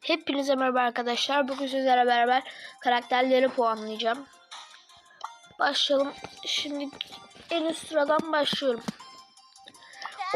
Hepinize merhaba arkadaşlar. Bugün sizlerle beraber karakterleri puanlayacağım. Başlayalım. Şimdi en üst sıradan başlıyorum.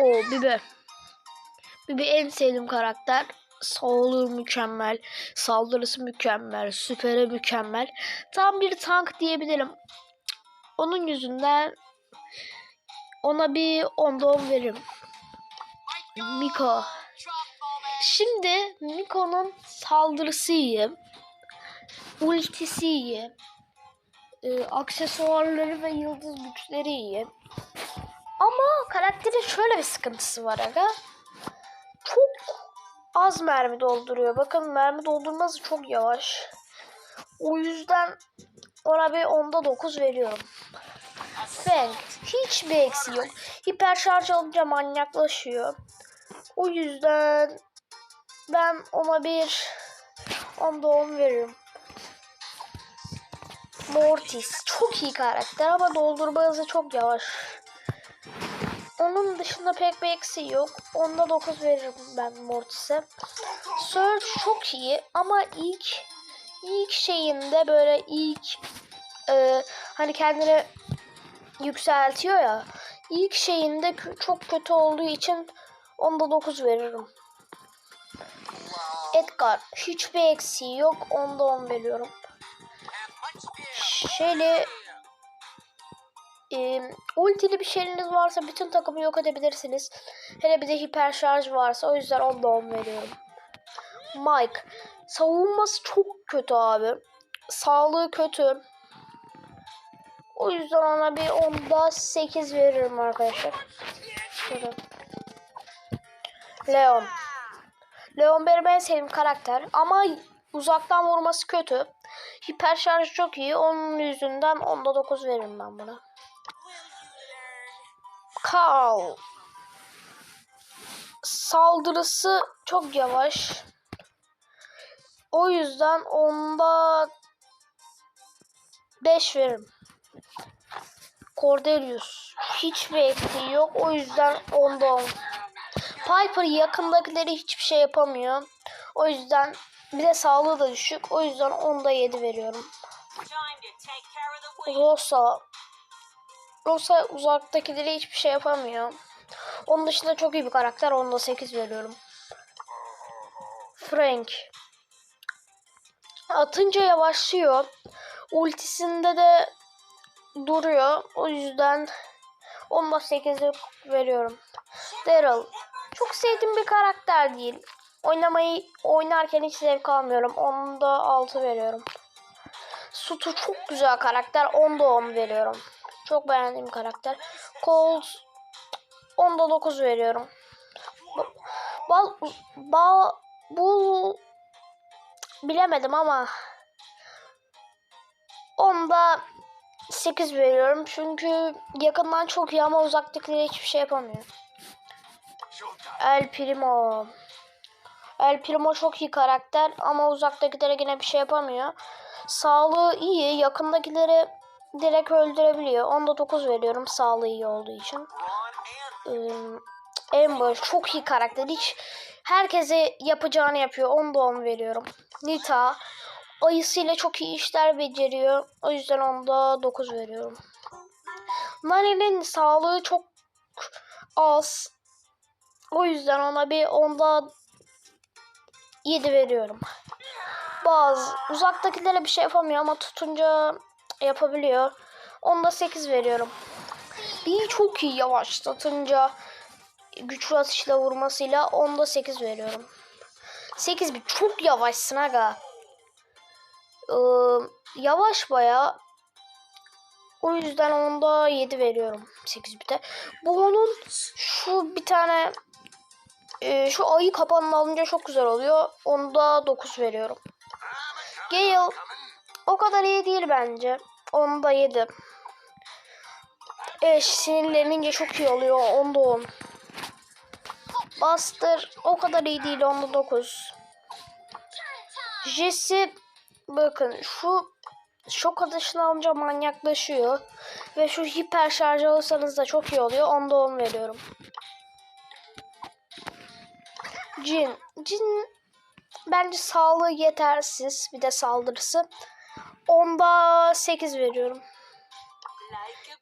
O Bibi. Bibi en sevdiğim karakter. Sağlığı mükemmel. Saldırısı mükemmel. Süperi mükemmel. Tam bir tank diyebilirim. Onun yüzünden ona bir 10'da 10 veririm. Miko. Şimdi Miko'nun saldırısı iyi. Ultisi iyi. Ee, aksesuarları ve yıldız güçleri iyi. Ama karakterin şöyle bir sıkıntısı var aga. Çok az mermi dolduruyor. Bakın mermi doldurması çok yavaş. O yüzden ona bir onda 9 veriyorum. Fang hiçbir eksiği yok. Hiper şarj alınca manyaklaşıyor. O yüzden ben ona bir onda 10 veririm. Mortis çok iyi karakter ama doldurma hızı çok yavaş. Onun dışında pek bir eksiği yok. Onda 9 veririm ben Mortis'e. Surge çok iyi ama ilk ilk şeyinde böyle ilk e, hani kendini yükseltiyor ya. İlk şeyinde çok kötü olduğu için onda 9 veririm. Edgar hiçbir eksiği yok. Onda 10 veriyorum. Şöyle e, ultili bir şeyiniz varsa bütün takımı yok edebilirsiniz. Hele bir de hiper şarj varsa o yüzden onda 10 veriyorum. Mike savunması çok kötü abi. Sağlığı kötü. O yüzden ona bir onda 8 veririm arkadaşlar. Şöyle. Leon. Leon benim en sevdiğim karakter ama uzaktan vurması kötü. Hiper şarj çok iyi. Onun yüzünden onda 9 veririm ben buna. Carl. Saldırısı çok yavaş. O yüzden onda 5 veririm. Cordelius. Hiçbir eksiği yok. O yüzden onda 10. Piper yakındakileri hiçbir şey yapamıyor. O yüzden bir de sağlığı da düşük. O yüzden onda 7 veriyorum. Rosa. Rosa uzaktakileri hiçbir şey yapamıyor. Onun dışında çok iyi bir karakter. Onda 8 veriyorum. Frank. Atınca yavaşlıyor. Ultisinde de duruyor. O yüzden onda 8 veriyorum. Daryl. Çok sevdiğim bir karakter değil. Oynamayı oynarken hiç zevk almıyorum. Onda 6 veriyorum. Sutu çok güzel karakter. Onda 10 veriyorum. Çok beğendiğim karakter. Colt onda 9 veriyorum. Bal bal bu bilemedim ama onda 8 veriyorum. Çünkü yakından çok iyi ama uzaktakileri hiçbir şey yapamıyor. El Primo. El Primo çok iyi karakter ama uzaktakilere yine bir şey yapamıyor. Sağlığı iyi. Yakındakileri direkt öldürebiliyor. Onda 9 veriyorum sağlığı iyi olduğu için. Ee, Amber çok iyi karakter. Hiç herkese yapacağını yapıyor. Onda 10 veriyorum. Nita ayısıyla çok iyi işler beceriyor. O yüzden onda 9 veriyorum. Nani'nin sağlığı çok az. O yüzden ona bir onda 7 veriyorum. Bazı uzaktakilere bir şey yapamıyor ama tutunca yapabiliyor. Onda 8 veriyorum. Bir çok iyi yavaşlatınca güçlü atışla vurmasıyla onda 8 veriyorum. 8 bir çok yavaşsın aga. Ee, yavaş baya. O yüzden onda 7 veriyorum. 8 bite. Bu onun şu bir tane e, şu ayı kapanını alınca çok güzel oluyor. Onda 9 veriyorum. Gale o kadar iyi değil bence. Onda 7. Evet sinirlenince çok iyi oluyor. Onda 10. Buster o kadar iyi değil. Onda 9. Jesse bakın şu şok atışını alınca manyaklaşıyor. Ve şu hiper şarj alırsanız da çok iyi oluyor. Onda 10 veriyorum. Jin. Jin bence sağlığı yetersiz. Bir de saldırısı. Onda 8 veriyorum.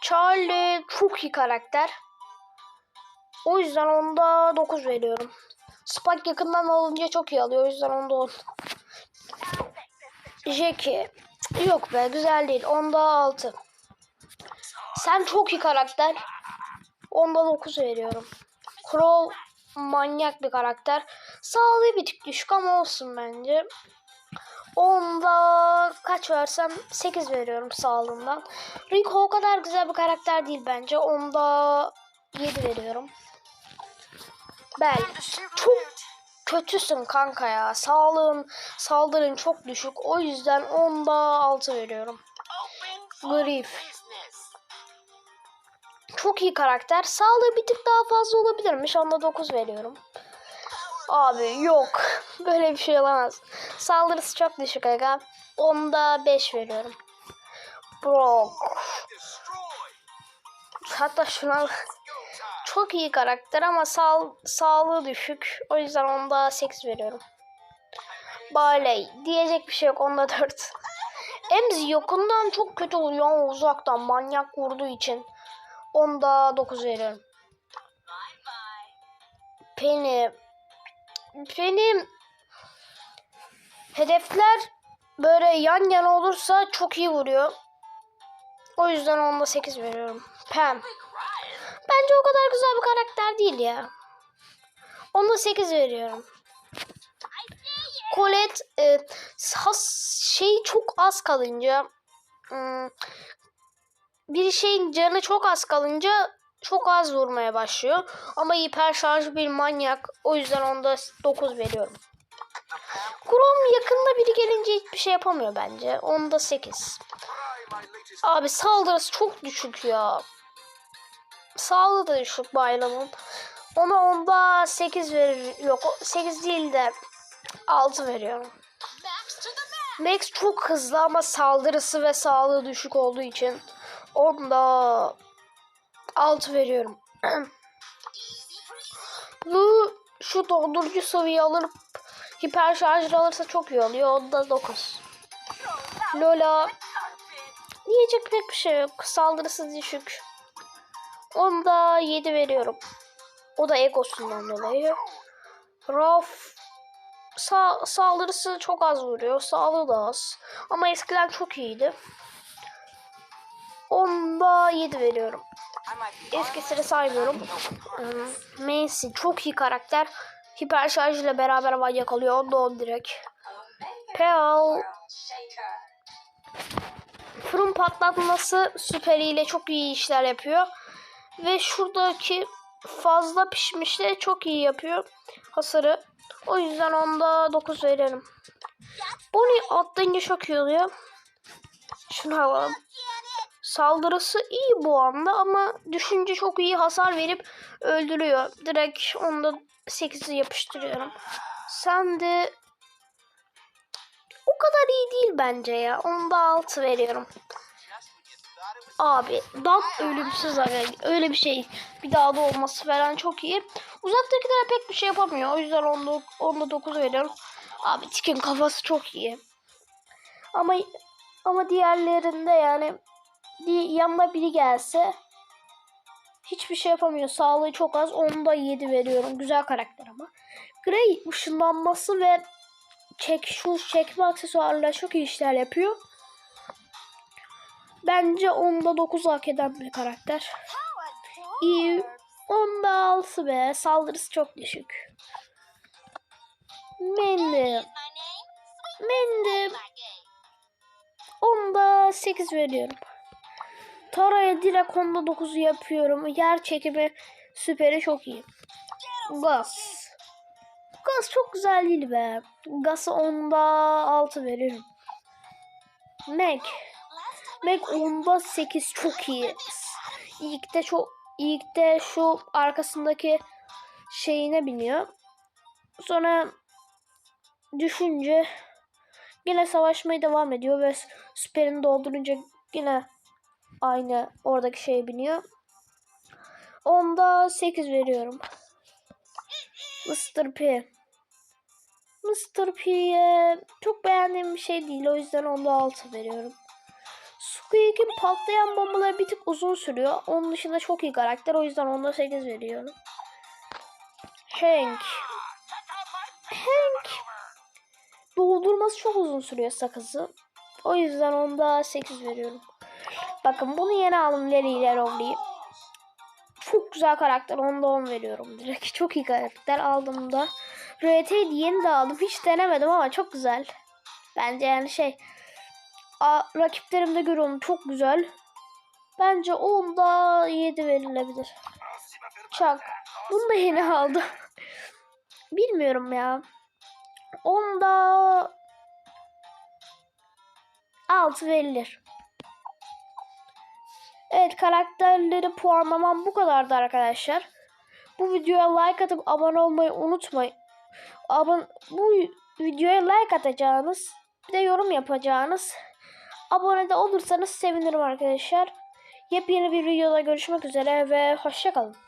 Charlie çok iyi karakter. O yüzden onda 9 veriyorum. Spike yakından alınca çok iyi alıyor. O yüzden onda 10. Jackie. Yok be güzel değil. Onda 6. Sen çok iyi karakter. Onda 9 veriyorum. Crow manyak bir karakter. Sağlığı bir tık düşük ama olsun bence. Onda kaç versem 8 veriyorum sağlığından. Rico o kadar güzel bir karakter değil bence. Onda 7 veriyorum. Bel çok kötüsün kanka ya. Sağlığın, saldırın çok düşük. O yüzden onda 6 veriyorum. Grief. Çok iyi karakter. Sağlığı bir tık daha fazla olabilirmiş. Onda 9 veriyorum. Abi yok. Böyle bir şey olamaz. Saldırısı çok düşük aga. Onda 5 veriyorum. Brock. Hatta şuna çok iyi karakter ama sağ, sağlığı düşük. O yüzden onda 8 veriyorum. Barley. Diyecek bir şey yok. Onda 4. Emzi yakından çok kötü oluyor uzaktan manyak vurduğu için. Onda 9 veriyorum. Penny. Benim hedefler böyle yan yana olursa çok iyi vuruyor. O yüzden onda 8 veriyorum. Pam. Bence o kadar güzel bir karakter değil ya. Onda 8 veriyorum. Colette e, has, şey çok az kalınca hmm, bir şeyin canı çok az kalınca çok az vurmaya başlıyor. Ama hiper şarj bir manyak. O yüzden onda 9 veriyorum. Grom yakında biri gelince hiçbir şey yapamıyor bence. Onda 8. Abi saldırısı çok düşük ya. Sağlığı da düşük Baylam'ın. Ona onda 8 verir. Yok 8 değil de 6 veriyorum. Max çok hızlı ama saldırısı ve sağlığı düşük olduğu için onda 6 veriyorum. Bu şu dondurucu sıvıyı alıp hiper şarjı alırsa çok iyi oluyor. Onda 9. Lola diyecek pek bir şey yok. Saldırısı düşük. Onda 7 veriyorum. O da egosundan dolayı. Raf sa saldırısı çok az vuruyor. Sağlığı da az. Ama eskiden çok iyiydi. Onda 7 veriyorum. Eskisini saymıyorum. Hmm, Macy çok iyi karakter. Hiper şarj ile beraber manyak alıyor. Onda 10 direkt. Pearl fırın patlatması süperiyle çok iyi işler yapıyor. Ve şuradaki fazla pişmişle çok iyi yapıyor hasarı. O yüzden onda 9 verelim. Bonnie atlayınca çok iyi oluyor. Şunu alalım. Saldırısı iyi bu anda ama düşünce çok iyi hasar verip öldürüyor. Direkt onda 8'i yapıştırıyorum. Sen de o kadar iyi değil bence ya. Onda 6 veriyorum. Abi dal ölümsüz aga. Öyle bir şey. Bir daha da olması falan çok iyi. Uzaktakilere pek bir şey yapamıyor. O yüzden onda, onda 9 veriyorum. Abi Tikin kafası çok iyi. Ama ama diğerlerinde yani yanına biri gelse hiçbir şey yapamıyor. Sağlığı çok az. Onda 7 veriyorum. Güzel karakter ama. Grey ışınlanması ve çek şu çekme aksesuarla çok iyi işler yapıyor. Bence onda 9 hak eden bir karakter. İyi. Onda 6 be. Saldırısı çok düşük. Mendim. Mendim. Onda 8 veriyorum. Tara'ya direkt onda 9'u yapıyorum. Yer çekimi süperi çok iyi. Gaz. Gaz çok güzel değil be. Gaz'ı onda 6 veririm. Meg. Meg onda 8 çok iyi. İlkte çok ilkte şu arkasındaki şeyine biniyor. Sonra düşünce yine savaşmaya devam ediyor ve süperini doldurunca yine aynı oradaki şeye biniyor. Onda 8 veriyorum. Mr. P. Mr. P'ye çok beğendiğim bir şey değil. O yüzden onda 6 veriyorum. Squeak'in patlayan bombaları bir tık uzun sürüyor. Onun dışında çok iyi karakter. O yüzden onda 8 veriyorum. Hank. Hank. Doldurması çok uzun sürüyor sakızı. O yüzden onda 8 veriyorum. Bakın bunu yeni aldım Larry ile Rowley'i. Çok güzel karakter. Onda 10 veriyorum direkt. Çok iyi karakter aldım da. RT'yi yeni de aldım. Hiç denemedim ama çok güzel. Bence yani şey. A, rakiplerimde görüyorum çok güzel. Bence onda 7 verilebilir. Çak. Bunu da yeni aldım. Bilmiyorum ya. Onda 6 verilir. Evet karakterleri puanlamam bu kadardı arkadaşlar. Bu videoya like atıp abone olmayı unutmayın. Abone, bu videoya like atacağınız bir de yorum yapacağınız abone de olursanız sevinirim arkadaşlar. Yepyeni bir videoda görüşmek üzere ve hoşçakalın.